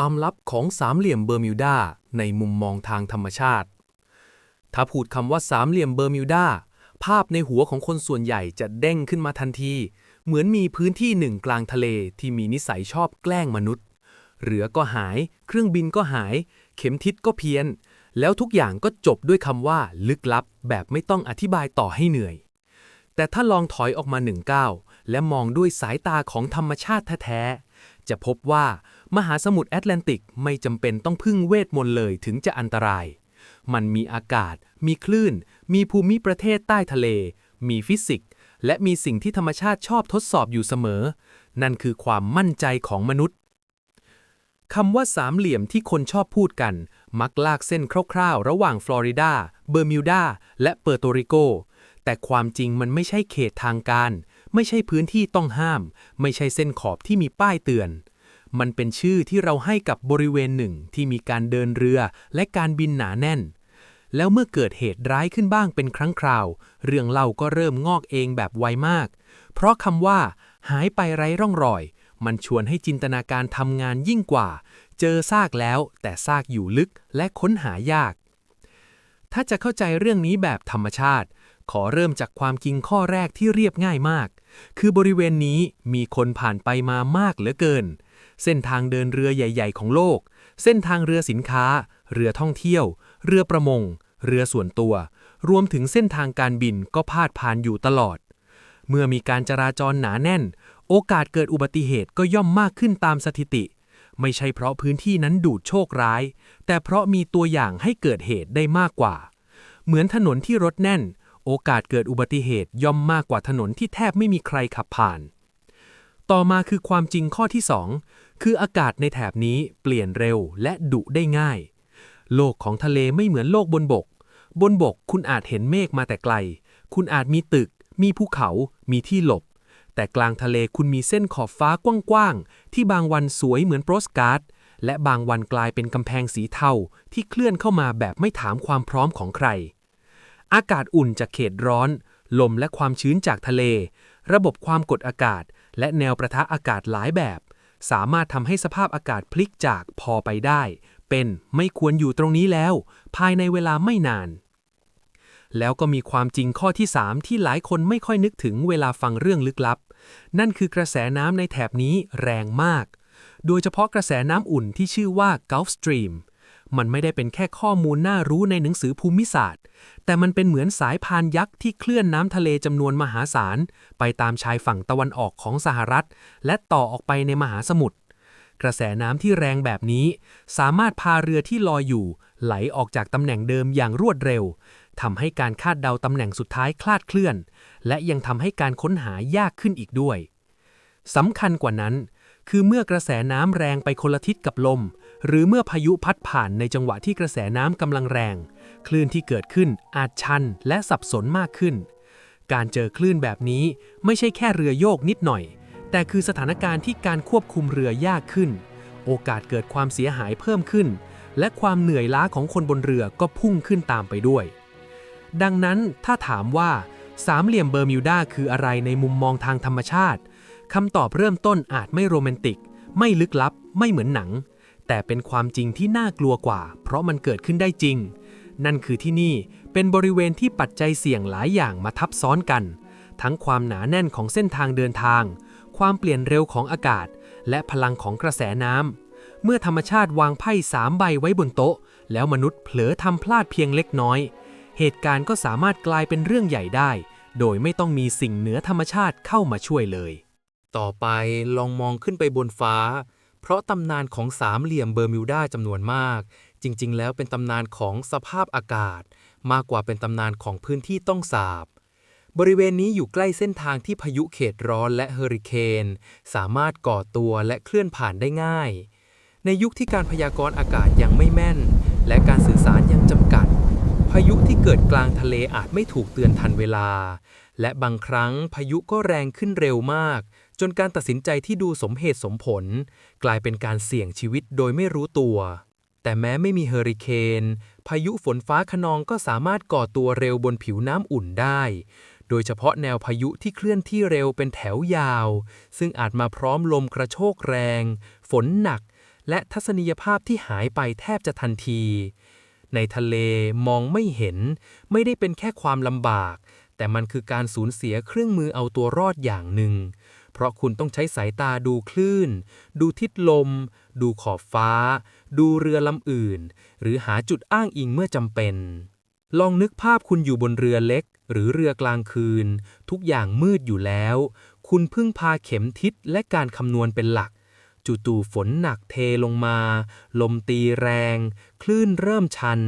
ความลับของสามเหลี่ยมเบอร์มิวดาในมุมมองทางธรรมชาติ ถ้าพูดคำว่าสามเหลี่ยมเบอร์มิวดาภาพในหัวของคนส่วนใหญ่จะเด้งขึ้นมาทันที เหมือนมีพื้นที่หนึ่งกลางทะเลที่มีนิสัยชอบแกล้งมนุษย์ เรือก็หาย เครื่องบินก็หาย เข็มทิศก็เพี้ยน แล้วทุกอย่างก็จบด้วยคำว่า ลึกลับ แบบไม่ต้องอธิบายต่อให้เหนื่อย แต่ถ้าลองถอยออกมาหนึ่งก้าวและมองด้วยสายตาของธรรมชาติแท้ๆ จะพบว่ามหาสมุทรแอตแลนติกไม่จำเป็นต้องพึ่งเวทมนต์เลยถึงจะอันตรายมันมีอากาศ มีคลื่น มีภูมิประเทศใต้ทะเล มีฟิสิกส์ และมีสิ่งที่ธรรมชาติชอบทดสอบอยู่เสมอ นั่นคือความมั่นใจของมนุษย์ คำว่าสามเหลี่ยมที่คนชอบพูดกัน มักลากเส้นคร่าวๆ ระหว่างฟลอริดา เบอร์มิวดา และเปอร์โตริโก แต่ความจริงมันไม่ใช่เขตทางการ ไม่ใช่พื้นที่ต้องห้าม ไม่ใช่เส้นขอบที่มีป้ายเตือน มันเป็นชื่อที่เราให้กับบริเวณหนึ่งที่มีการเดินเรือและการบินหนาแน่น แล้วเมื่อเกิดเหตุร้ายขึ้นบ้างเป็นครั้งคราว เรื่องเล่าก็เริ่มงอกเองแบบไวมาก เพราะคำว่า หายไปไร้ร่องรอย มันชวนให้จินตนาการทำงานยิ่งกว่า เจอซากแล้ว แต่ซากอยู่ลึกและค้นหายาก ถ้าจะเข้าใจเรื่องนี้แบบธรรมชาติ ขอเริ่มจากความจริงข้อแรกที่เรียบง่ายมาก คือบริเวณนี้มีคนผ่านไปมามากเหลือเกิน เส้นทางเดินเรือใหญ่ ๆ ของโลก เส้นทางเรือสินค้า เรือท่องเที่ยว เรือประมง เรือส่วนตัว รวมถึงเส้นทางการบินก็พาดผ่านอยู่ตลอด เมื่อมีการจราจรหนาแน่น โอกาสเกิดอุบัติเหตุก็ย่อมมากขึ้นตามสถิติ ไม่ใช่เพราะพื้นที่นั้นดูดโชคร้าย แต่เพราะมีตัวอย่างให้เกิดเหตุได้มากกว่า เหมือนถนนที่รถแน่น โอกาสเกิดอุบัติเหตุย่อมมากกว่าถนนที่แทบไม่มีใครขับผ่าน ต่อมาคือความจริงข้อที่ 2 คืออากาศในแถบนี้เปลี่ยนเร็วและดุได้ง่าย โลกของทะเลไม่เหมือนโลกบนบก บนบกคุณอาจเห็นเมฆมาแต่ไกล คุณอาจมีตึก มีภูเขา มีที่หลบ แต่กลางทะเลคุณมีเส้นขอบฟ้ากว้างๆ ที่บางวันสวยเหมือนโปสการ์ด และบางวันกลายเป็นกำแพงสีเทาที่เคลื่อนเข้ามาแบบไม่ถามความพร้อมของใคร อากาศอุ่นจากเขตร้อน ลมและความชื้นจากทะเล ระบบความกดอากาศ และแนวประทะอากาศหลายแบบ สามารถทำให้สภาพอากาศพลิกจากพอไปได้ เป็นไม่ควรอยู่ตรงนี้แล้ว ภายในเวลาไม่นาน แล้วก็มีความจริงข้อที่ 3 ที่หลายคนไม่ค่อยนึกถึงเวลาฟังเรื่องลึกลับ นั่นคือกระแสน้ำในแถบนี้แรงมาก โดยเฉพาะกระแสน้ำอุ่นที่ชื่อว่า Gulf Stream มันไม่ได้เป็นแค่ข้อมูลน่ารู้ในหนังสือภูมิศาสตร์ แต่มันเป็นเหมือนสายพานยักษ์ที่เคลื่อนน้ำทะเลจำนวนมหาศาล ไปตามชายฝั่งตะวันออกของสหรัฐ และต่อออกไปในมหาสมุทรกระแสน้ำที่แรงแบบนี้ สามารถพาเรือที่ลอยอยู่ ไหลออกจากตำแหน่งเดิมอย่างรวดเร็วทำให้การคาดเดาตำแหน่งสุดท้ายคลาดเคลื่อน และยังทำให้การค้นหายากขึ้นอีกด้วยสำคัญกว่านั้น คือเมื่อกระแสน้ำแรงไปคนละทิศกับลม หรือเมื่อพายุพัดผ่านในจังหวะที่กระแสน้ำกำลังแรง คลื่นที่เกิดขึ้นอาจชันและสับสนมากขึ้น การเจอคลื่นแบบนี้ไม่ใช่แค่เรือโยกนิดหน่อย แต่คือสถานการณ์ที่การควบคุมเรือยากขึ้น โอกาสเกิดความเสียหายเพิ่มขึ้น และความเหนื่อยล้าของคนบนเรือก็พุ่งขึ้นตามไปด้วย ดังนั้นถ้าถามว่าสามเหลี่ยมเบอร์มิวดาคืออะไรในมุมมองทางธรรมชาติคำตอบเริ่มต้นอาจไม่โรแมนติก ไม่ลึกลับ ไม่เหมือนหนัง แต่เป็นความจริงที่น่ากลัวกว่า เพราะมันเกิดขึ้นได้จริง นั่นคือที่นี่เป็นบริเวณที่ปัจจัยเสี่ยงหลายอย่างมาทับซ้อนกัน ทั้งความหนาแน่นของเส้นทางเดินทาง ความเปลี่ยนเร็วของอากาศ และพลังของกระแสน้ำเมื่อธรรมชาติวางไพ่สามใบไว้บนโต๊ะ แล้วมนุษย์เผลอทำพลาดเพียงเล็กน้อย เหตุการณ์ก็สามารถกลายเป็นเรื่องใหญ่ได้ โดยไม่ต้องมีสิ่งเหนือธรรมชาติเข้ามาช่วยเลย ต่อไปลองมองขึ้นไปบนฟ้า เพราะตำนานของสามเหลี่ยมเบอร์มิวดาจำนวนมาก จริงๆ แล้วเป็นตำนานของสภาพอากาศ มากกว่าเป็นตำนานของพื้นที่ต้องสาบบริเวณนี้อยู่ใกล้เส้นทางที่พายุเขตร้อนและเฮอริเคน สามารถก่อตัวและเคลื่อนผ่านได้ง่าย ในยุคที่การพยากรณ์อากาศยังไม่แม่น และการสื่อสารยังจำกัด พายุที่เกิดกลางทะเลอาจไม่ถูกเตือนทันเวลา และบางครั้งพายุก็แรงขึ้นเร็วมาก จนการตัดสินใจที่ดูสมเหตุสมผล กลายเป็นการเสี่ยงชีวิตโดยไม่รู้ตัว แต่แม้ไม่มีเฮอริเคน พายุฝนฟ้าคะนองก็สามารถก่อตัวเร็วบนผิวน้ำอุ่นได้ โดยเฉพาะแนวพายุที่เคลื่อนที่เร็วเป็นแถวยาว ซึ่งอาจมาพร้อมลมกระโชกแรง ฝนหนัก และทัศนียภาพที่หายไปแทบจะทันที ในทะเลมองไม่เห็น ไม่ได้เป็นแค่ความลำบาก แต่มันคือการสูญเสียเครื่องมือเอาตัวรอดอย่างหนึ่ง เพราะคุณต้องใช้สายตาดูคลื่น ดูทิศลม ดูขอบฟ้า ดูเรือลำอื่น หรือหาจุดอ้างอิงเมื่อจำเป็น ลองนึกภาพคุณอยู่บนเรือเล็ก หรือเรือกลางคืน ทุกอย่างมืดอยู่แล้ว คุณพึ่งพาเข็มทิศและการคำนวณเป็นหลักจู่ๆฝนหนักเทลงมา ลมตีแรง คลื่นเริ่มชัน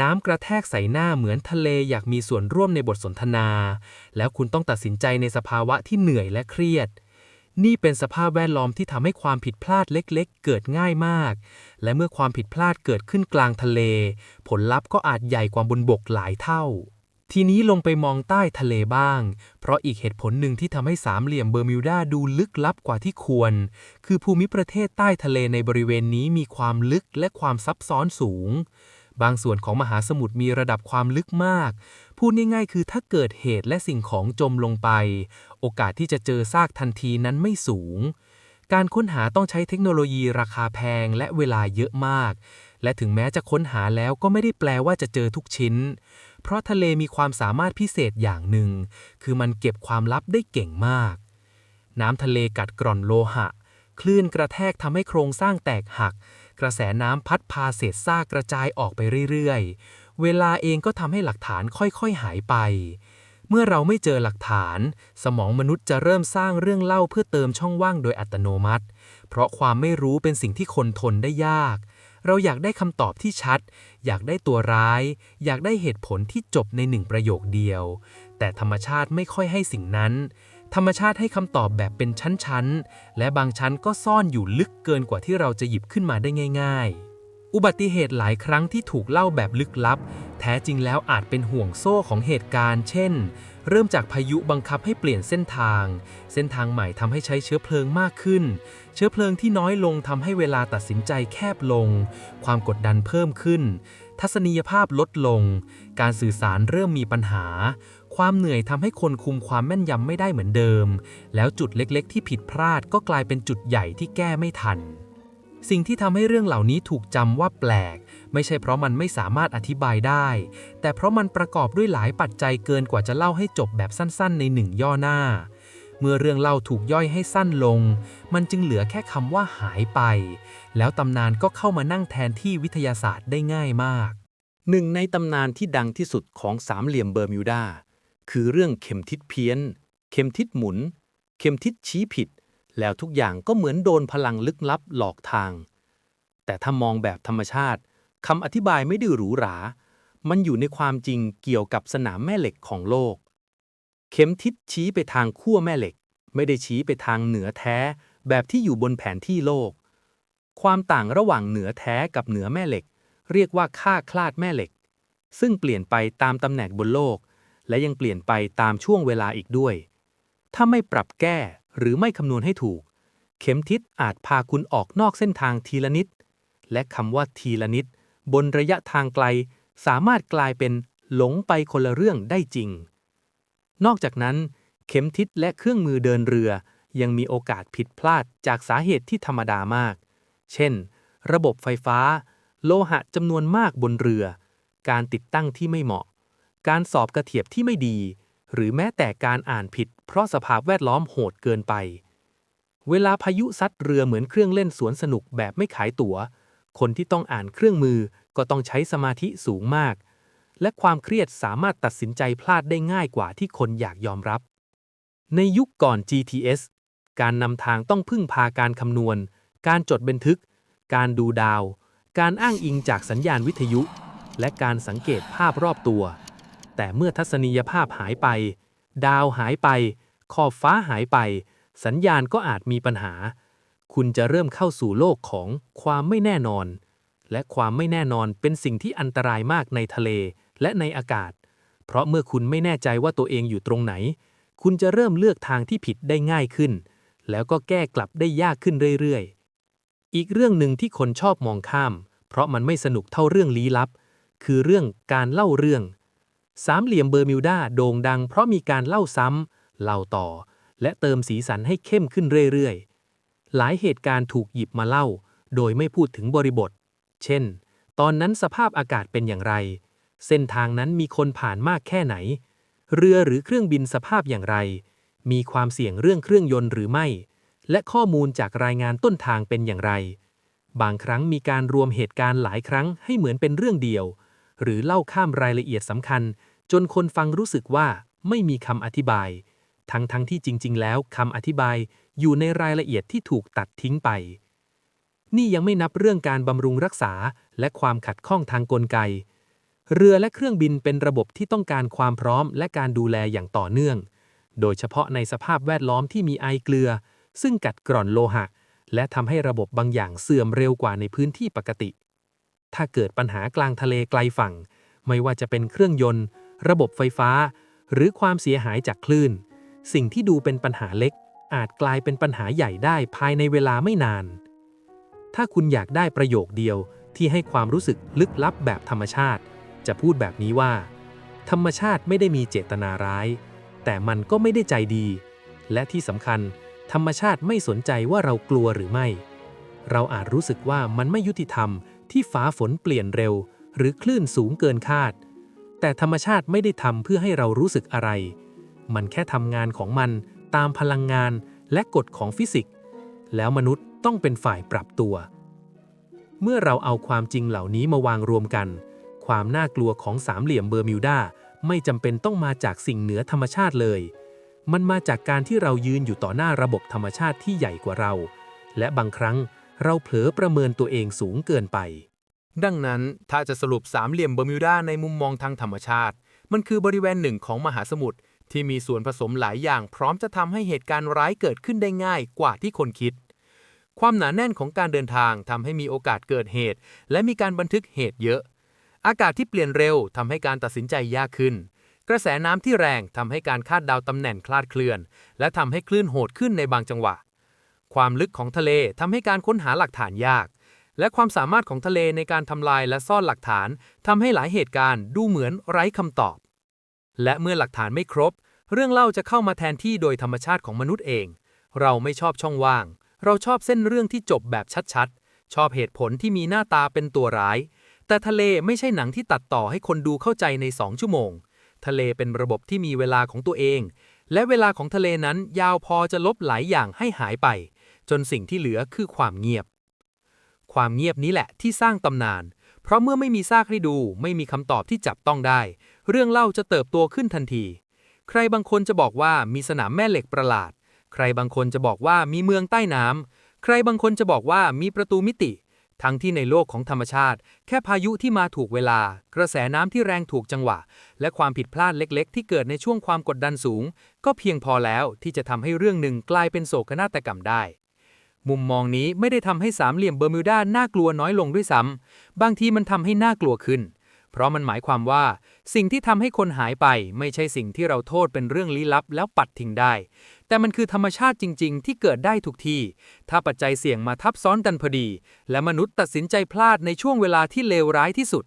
น้ำกระแทกใส่หน้าเหมือนทะเลอยากมีส่วนร่วมในบทสนทนา แล้วคุณต้องตัดสินใจในสภาวะที่เหนื่อยและเครียด นี่เป็นสภาพแวดล้อมที่ทำให้ความผิดพลาดเล็กๆ เกิดง่ายมาก และเมื่อความผิดพลาดเกิดขึ้นกลางทะเล ผลลัพธ์ก็อาจใหญ่กว่าบนบกหลายเท่า ทีนี้ลงไปมองใต้ทะเลบ้าง เพราะอีกเหตุผลหนึ่งที่ทำให้สามเหลี่ยมเบอร์มิวดาดูลึกลับกว่าที่ควร คือภูมิประเทศใต้ทะเลในบริเวณนี้มีความลึกและความซับซ้อนสูง บางส่วนของมหาสมุทรมีระดับความลึกมาก พูดง่ายๆ คือถ้าเกิดเหตุและสิ่งของจมลงไป โอกาสที่จะเจอซากทันทีนั้นไม่สูง การค้นหาต้องใช้เทคโนโลยีราคาแพงและเวลาเยอะมาก และถึงแม้จะค้นหาแล้วก็ไม่ได้แปลว่าจะเจอทุกชิ้น เพราะทะเลมีความสามารถพิเศษอย่างหนึ่ง คือมันเก็บความลับได้เก่งมาก น้ำทะเลกัดกร่อนโลหะ คลื่นกระแทกทำให้โครงสร้างแตกหัก กระแสน้ำพัดพาเศษซากกระจายออกไปเรื่อยๆ เวลาเองก็ทำให้หลักฐานค่อยๆหายไป เมื่อเราไม่เจอหลักฐาน สมองมนุษย์จะเริ่มสร้างเรื่องเล่าเพื่อเติมช่องว่างโดยอัตโนมัติ เพราะความไม่รู้เป็นสิ่งที่คนทนได้ยาก เราอยากได้คำตอบที่ชัด อยากได้ตัวร้าย อยากได้เหตุผลที่จบในหนึ่งประโยคเดียว แต่ธรรมชาติไม่ค่อยให้สิ่งนั้นธรรมชาติให้คำตอบแบบเป็นชั้น ๆ และบางชั้นก็ซ่อนอยู่ลึกเกินกว่าที่เราจะหยิบขึ้นมาได้ง่าย ๆ อุบัติเหตุหลายครั้งที่ถูกเล่าแบบลึกลับ แท้จริงแล้วอาจเป็นห่วงโซ่ของเหตุการณ์ เช่น เริ่มจากพายุบังคับให้เปลี่ยนเส้นทาง เส้นทางใหม่ทำให้ใช้เชื้อเพลิงมากขึ้น เชื้อเพลิงที่น้อยลงทำให้เวลาตัดสินใจแคบลง ความกดดันเพิ่มขึ้น ทัศนียภาพลดลง การสื่อสารเริ่มมีปัญหา ความเหนื่อยทำให้คนคุมความแม่นยำไม่ได้เหมือนเดิม แล้วจุดเล็กๆ ที่ผิดพลาดก็กลายเป็นจุดใหญ่ที่แก้ไม่ทัน สิ่งที่ทำให้เรื่องเหล่านี้ถูกจำว่าแปลก ไม่ใช่เพราะมันไม่สามารถอธิบายได้ แต่เพราะมันประกอบด้วยหลายปัจจัยเกินกว่าจะเล่าให้จบแบบสั้นๆ ในหนึ่งย่อหน้า เมื่อเรื่องเล่าถูกย่อยให้สั้นลง มันจึงเหลือแค่คำว่าหายไป แล้วตำนานก็เข้ามานั่งแทนที่วิทยาศาสตร์ได้ง่ายมาก หนึ่งในตำนานที่ดังที่สุดของสามเหลี่ยมเบอร์มิวดาคือเรื่องเข็มทิศเพี้ยน เข็มทิศหมุน เข็มทิศชี้ผิด แล้วทุกอย่างก็เหมือนโดนพลังลึกลับหลอกทาง แต่ถ้ามองแบบธรรมชาติคำอธิบายไม่ได้อหรูหรา มันอยู่ในความจริงเกี่ยวกับสนามแม่เหล็กของโลก เข็มทิศชี้ไปทางขั้วแม่เหล็ก ไม่ได้ชี้ไปทางเหนือแท้ แบบที่อยู่บนแผนที่โลก ความต่างระหว่างเหนือแท้กับเหนือแม่เหล็ก เรียกว่าค่าคลาดแม่เหล็ก ซึ่งเปลี่ยนไปตามตำแหน่งบนโลก และยังเปลี่ยนไปตามช่วงเวลาอีกด้วย ถ้าไม่ปรับแก้ หรือไม่คำนวณให้ถูก เข็มทิศอาจพาคุณออกนอกเส้นทางทีละนิด และคำว่าทีละนิด บนระยะทางไกล สามารถกลายเป็นหลงไปคนละเรื่องได้จริง นอกจากนั้น เข็มทิศและเครื่องมือเดินเรือ ยังมีโอกาสผิดพลาดจากสาเหตุที่ธรรมดามาก เช่น ระบบไฟฟ้า โลหะจำนวนมากบนเรือ การติดตั้งที่ไม่เหมาะ การสอบกระเทียบที่ไม่ดี หรือแม้แต่การอ่านผิด เพราะสภาพแวดล้อมโหดเกินไป เวลาพายุซัดเรือเหมือนเครื่องเล่นสวนสนุกแบบไม่ขายตั๋ว คนที่ต้องอ่านเครื่องมือก็ต้องใช้สมาธิสูงมาก และความเครียดสามารถตัดสินใจพลาดได้ง่ายกว่าที่คนอยากยอมรับ ในยุคก่อน GTS การนำทางต้องพึ่งพาการคำนวณ การจดบันทึก การดูดาว การอ้างอิงจากสัญญาณวิทยุ และการสังเกตภาพรอบตัว แต่เมื่อทัศนียภาพหายไป ดาวหายไป ขอบฟ้าหายไป สัญญาณก็อาจมีปัญหา คุณจะเริ่มเข้าสู่โลกของความไม่แน่นอน และความไม่แน่นอนเป็นสิ่งที่อันตรายมากในทะเลและในอากาศ เพราะเมื่อคุณไม่แน่ใจว่าตัวเองอยู่ตรงไหน คุณจะเริ่มเลือกทางที่ผิดได้ง่ายขึ้น แล้วก็แก้กลับได้ยากขึ้นเรื่อยๆ อีกเรื่องหนึ่งที่คนชอบมองข้าม เพราะมันไม่สนุกเท่าเรื่องลี้ลับ คือเรื่องการเล่าเรื่อง สามเหลี่ยมเบอร์มิวดาโด่งดังเพราะมีการเล่าซ้ำ เล่าต่อ และเติมสีสันให้เข้มขึ้นเรื่อยๆ หลายเหตุการณ์ถูกหยิบมาเล่า โดยไม่พูดถึงบริบท เช่น ตอนนั้นสภาพอากาศเป็นอย่างไร เส้นทางนั้นมีคนผ่านมากแค่ไหน เรือหรือเครื่องบินสภาพอย่างไร มีความเสี่ยงเรื่องเครื่องยนต์หรือไม่ และข้อมูลจากรายงานต้นทางเป็นอย่างไร บางครั้งมีการรวมเหตุการณ์หลายครั้งให้เหมือนเป็นเรื่องเดียว หรือเล่าข้ามรายละเอียดสำคัญ จนคนฟังรู้สึกว่าไม่มีคำอธิบาย ทั้งทั้งที่จริง ๆ แล้วคำอธิบายอยู่ในรายละเอียดที่ถูกตัดทิ้งไป นี่ยังไม่นับเรื่องการบำรุงรักษาและความขัดข้องทางกลไก เรือและเครื่องบินเป็นระบบที่ต้องการความพร้อมและการดูแลอย่างต่อเนื่อง โดยเฉพาะในสภาพแวดล้อมที่มีไอเกลือ ซึ่งกัดกร่อนโลหะ และทำให้ระบบบางอย่างเสื่อมเร็วกว่าในพื้นที่ปกติ ถ้าเกิดปัญหากลางทะเลไกลฝั่ง ไม่ว่าจะเป็นเครื่องยนต์ ระบบไฟฟ้า หรือความเสียหายจากคลื่น สิ่งที่ดูเป็นปัญหาเล็ก อาจกลายเป็นปัญหาใหญ่ได้ภายในเวลาไม่นาน ถ้าคุณอยากได้ประโยคเดียวที่ให้ความรู้สึกลึกลับแบบธรรมชาติ จะพูดแบบนี้ว่า ธรรมชาติไม่ได้มีเจตนาร้าย แต่มันก็ไม่ได้ใจดี และที่สำคัญ ธรรมชาติไม่สนใจว่าเรากลัวหรือไม่ เราอาจรู้สึกว่ามันไม่ยุติธรรมที่ฟ้าฝนเปลี่ยนเร็ว หรือคลื่นสูงเกินคาด แต่ธรรมชาติไม่ได้ทำเพื่อให้เรารู้สึกอะไร มันแค่ทำงานของมันตามพลังงานและกฎของฟิสิกส์ แล้วมนุษย์ต้องเป็นฝ่ายปรับตัว เมื่อเราเอาความจริงเหล่านี้มาวางรวมกัน ความน่ากลัวของสามเหลี่ยมเบอร์มิวดาไม่จำเป็นต้องมาจากสิ่งเหนือธรรมชาติเลย มันมาจากการที่เรายืนอยู่ต่อหน้าระบบธรรมชาติที่ใหญ่กว่าเรา และบางครั้งเราเผลอประเมินตัวเองสูงเกินไป ดังนั้นถ้าจะสรุปสามเหลี่ยมเบอร์มิวดาในมุมมองทางธรรมชาติ มันคือบริเวณหนึ่งของมหาสมุทรที่มีส่วนผสมหลายอย่างพร้อมจะทำให้เหตุการณ์ร้ายเกิดขึ้นได้ง่ายกว่าที่คนคิด ความหนาแน่นของการเดินทางทำให้มีโอกาสเกิดเหตุ และมีการบันทึกเหตุเยอะ อากาศที่เปลี่ยนเร็วทำให้การตัดสินใจยากขึ้น กระแสน้ำที่แรงทำให้การคาดเดาตำแหน่งคลาดเคลื่อน และทำให้คลื่นโหดขึ้นในบางจังหวะ ความลึกของทะเลทำให้การค้นหาหลักฐานยาก และความสามารถของทะเลในการทำลายและซ่อนหลักฐานทำให้หลายเหตุการณ์ดูเหมือนไร้คำตอบ และเมื่อหลักฐานไม่ครบ เรื่องเล่าจะเข้ามาแทนที่โดยธรรมชาติของมนุษย์เอง เราไม่ชอบช่องว่าง เราชอบเส้นเรื่องที่จบแบบชัดๆ ชอบเหตุผลที่มีหน้าตาเป็นตัวร้าย แต่ทะเลไม่ใช่หนังที่ตัดต่อให้คนดูเข้าใจใน2ชั่วโมง ทะเลเป็นระบบที่มีเวลาของตัวเอง และเวลาของทะเลนั้นยาวพอจะลบหลายอย่างให้หายไป จนสิ่งที่เหลือคือความเงียบ ความเงียบนี้แหละที่สร้างตำนาน เพราะเมื่อไม่มีซากให้ดู ไม่มีคำตอบที่จับต้องได้ เรื่องเล่าจะเติบโตขึ้นทันที ใครบางคนจะบอกว่ามีสนามแม่เหล็กประหลาด ใครบางคนจะบอกว่ามีเมืองใต้น้ำ ใครบางคนจะบอกว่ามีประตูมิติ ทั้งที่ในโลกของธรรมชาติ แค่พายุที่มาถูกเวลา กระแสน้ำที่แรงถูกจังหวะ และความผิดพลาดเล็ก ๆ ที่เกิดในช่วงความกดดันสูง ก็เพียงพอแล้วที่จะทำให้เรื่องหนึ่งกลายเป็นโศกนาฏกรรมได้ มุมมองนี้ไม่ได้ทำให้สามเหลี่ยมเบอร์มิวดาน่ากลัวน้อยลงด้วยซ้ำ บางทีมันทำให้น่ากลัวขึ้น เพราะมันหมายความว่า สิ่งที่ทำให้คนหายไปไม่ใช่สิ่งที่เราโทษเป็นเรื่องลี้ลับแล้วปัดทิ้งได้ แต่มันคือธรรมชาติจริง ๆ ที่เกิดได้ทุกที่ ถ้าปัจจัยเสี่ยงมาทับซ้อนกันพอดี และมนุษย์ตัดสินใจพลาดในช่วงเวลาที่เลวร้ายที่สุด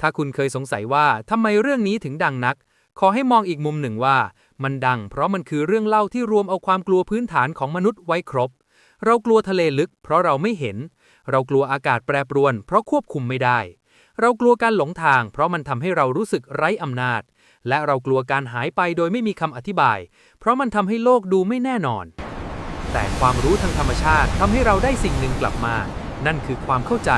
ถ้าคุณเคยสงสัยว่าทำไมเรื่องนี้ถึงดังนัก ขอให้มองอีกมุมหนึ่งว่า มันดัง เพราะมันคือเรื่องเล่าที่รวมเอาความกลัวพื้นฐานของมนุษย์ไว้ครบ เรากลัวทะเลลึก เพราะเราไม่เห็น เรากลัวอากาศแปรปรวน เพราะควบคุมไม่ได้ เรากลัวการหลงทาง เพราะมันทำให้เรารู้สึกไร้อำนาจ และเรากลัวการหายไปโดยไม่มีคำอธิบาย เพราะมันทำให้โลกดูไม่แน่นอน แต่ความรู้ทางธรรมชาติทำให้เราได้สิ่งหนึ่งกลับมา นั่นคือความเข้าใจ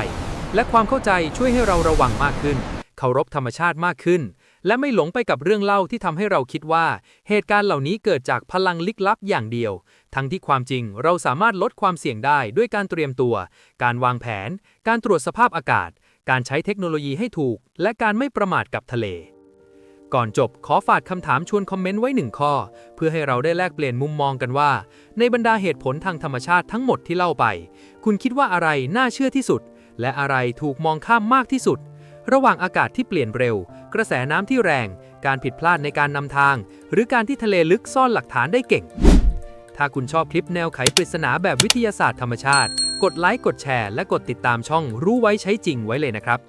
และความเข้าใจช่วยให้เราระวังมากขึ้น เคารพธรรมชาติมากขึ้น และไม่หลงไปกับเรื่องเล่าที่ทำให้เราคิดว่า เหตุการณ์เหล่านี้เกิดจากพลังลึกลับอย่างเดียว ทั้งที่ความจริงเราสามารถลดความเสี่ยงได้ด้วยการเตรียมตัว การวางแผน การตรวจสภาพอากาศ การใช้เทคโนโลยีให้ถูก และการไม่ประมาทกับทะเล ก่อนจบขอฝากคำถามชวนคอมเมนต์ไว้หนึ่งข้อ เพื่อให้เราได้แลกเปลี่ยนมุมมองกันว่า ในบรรดาเหตุผลทางธรรมชาติทั้งหมดที่เล่าไป คุณคิดว่าอะไรน่าเชื่อที่สุด และอะไรถูกมองข้ามมากที่สุด ระหว่างอากาศที่เปลี่ยนเร็ว กระแสน้ำที่แรง การผิดพลาดในการนำทาง หรือการที่ทะเลลึกซ่อนหลักฐานได้เก่ง ถ้าคุณชอบคลิปแนวไขปริศนาแบบวิทยาศาสตร์ธรรมชาติ กดไลค์กดแชร์และกดติดตามช่องรู้ไว้ใช้จริงไว้เลยนะครับ